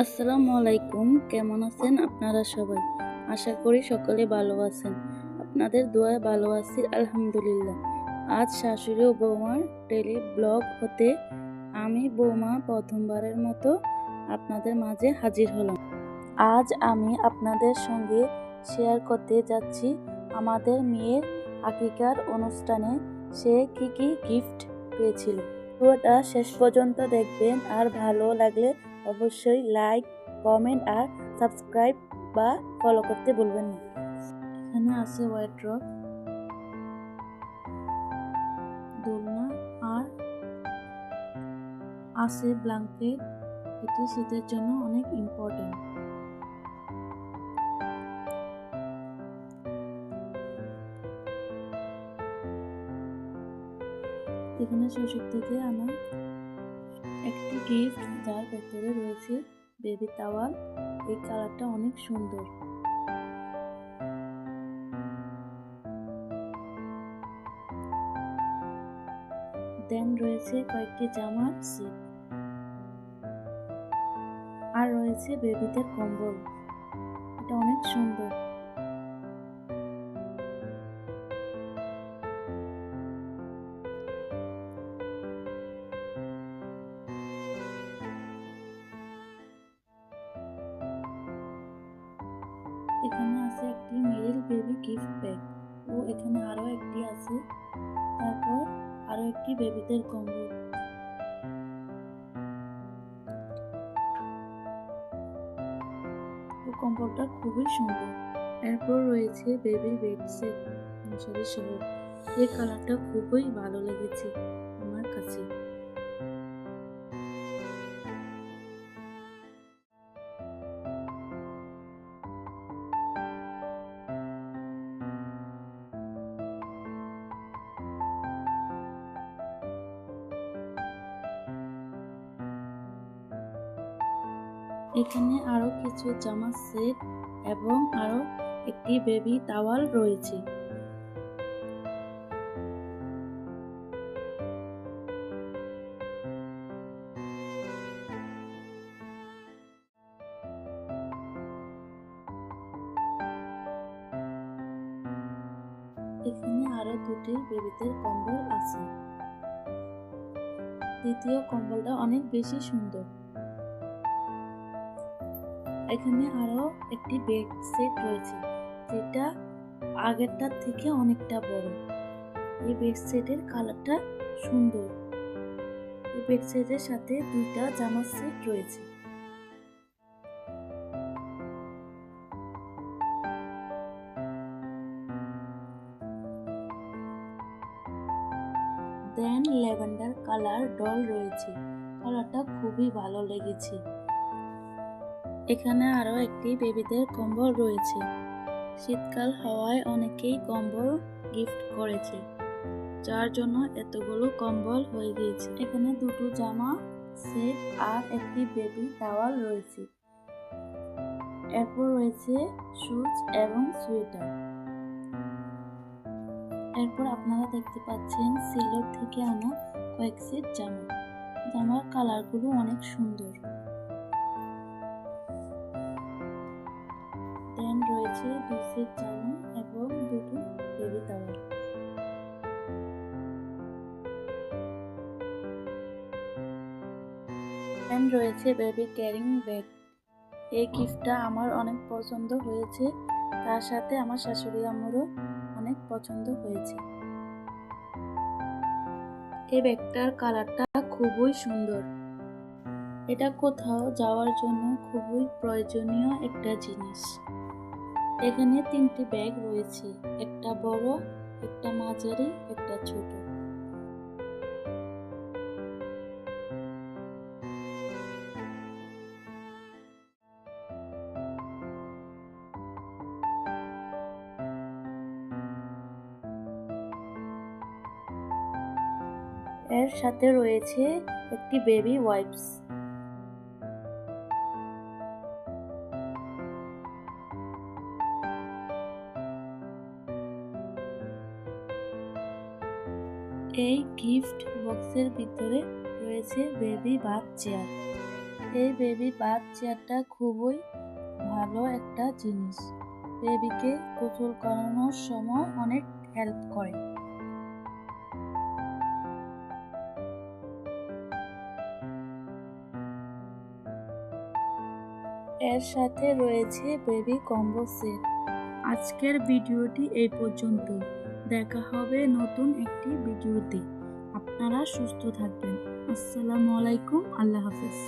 আসসালামু আলাইকুম, কেমন আছেন আপনারা সবাই? আশা করি সকলে ভালো আছেন। আপনাদের দোয়ায় ভালো আছি, আলহামদুলিল্লাহ। আজ শাশুড়ি ও বৌমার ডেলি ব্লগ হতে আমি বৌমা প্রথমবারের মতো আপনাদের মাঝে হাজির হলাম। আজ আমি আপনাদের সঙ্গে শেয়ার করতে যাচ্ছি আমাদের মেয়ের আকিকার অনুষ্ঠানে। সে কি কি গিফট পেয়েছিল? পুরোটা শেষ পর্যন্ত দেখবেন, আর ভালো লাগলে অবশ্যই লাইক কমেন্ট আর সাবস্ক্রাইব বা ফলো করতে ভুলবেন না। এখানে আছে রক দোলনা আর আছে ব্ল্যাঙ্কেট এটি শীতের জন্য অনেক ইম্পর্টেন্ট এখানে শ্বশুর থেকে আনা একটি গিফট যার ভেতরে রয়েছে বেবি টাওয়াল এই কালারটা অনেক সুন্দর। দেন রয়েছে কয়েকটি জামার সেট আর রয়েছে বেবিদের কম্বল। এটা অনেক সুন্দর। এখানে আছে একটি মিডল বেবি গিফট ব্যাগ ও এখানে আরও একটি আছে। তারপর আরও একটি বেবিদের কম্বল। কম্বলটা খুবই সুন্দর। এরপর রয়েছে বেবির বেডশিট মশারি সহ এই কালারটা খুবই ভালো লেগেছে আমার কাছে। এখানে আরও কিছু জামা সেট এবং আরও একটি বেবি টাওয়াল রয়েছে। এখানে আরও দুটি বেবিদের কম্বল আছে। দ্বিতীয় কম্বলটা অনেক বেশি সুন্দর। এখানে আরও একটি বেড সেট রয়েছে, যেটা আগেরটার থেকে অনেকটা বড়। এই বেড সেটের কালারটা সুন্দর। এই বেড সেটের সাথে দুইটা জামার সেট রয়েছে। দেন ল্যাভেন্ডার কালার ডল রয়েছে। কালারটা খুবই ভালো লেগেছে। এখানে আরও একটি বেবিদের কম্বল রয়েছে। শীতকাল হওয়ায় অনেকেই কম্বল গিফট করেছে, যার জন্য এতগুলো কম্বল হয়ে গিয়েছে। এখানে দুটো জামা, সেট আর একটি বেবি টাওয়াল রয়েছে। এরপর রয়েছে শুজ এবং সোয়েটার। এরপর আপনারা দেখতে পাচ্ছেন সিলর থেকে আনা কয়েক সেট জামা। জামার কালারগুলো অনেক সুন্দর। দেন রয়েছে দুই সেট জামা এবং দুটো বেবি টাওয়াল দেন রয়েছে বেবি ক্যারিং ব্যাগ এই গিফটটা আমার অনেক পছন্দ হয়েছে। তার সাথে আমার শাশুড়ি আমারও অনেক পছন্দ হয়েছে। এই ব্যাগটার কালারটা খুবই সুন্দর। এটা কোথাও যাওয়ার জন্য খুবই প্রয়োজনীয় একটা জিনিস। এখানে তিনটি ব্যাগ রয়েছে, একটা বড়, একটা মাঝারি, একটা ছোট। এর সাথে রয়েছে একটি বেবি ওয়াইপস। এই গিফট বক্সের ভিতরে রয়েছে বেবি বাথ চেয়ার। এই বেবি বাথ চেয়ারটা খুবই ভালো একটা জিনিস। বেবিকে গোসল করানোর সময় অনেক হেল্প করে। এর সাথে রয়েছে বেবি কম্বো সেট। আজকের ভিডিওটি এই পর্যন্তই। দেখা হবে নতুন একটি ভিডিওতে। আপনারা সুস্থ থাকবেন। আসসালামু আলাইকুম। আল্লাহ হাফেজ।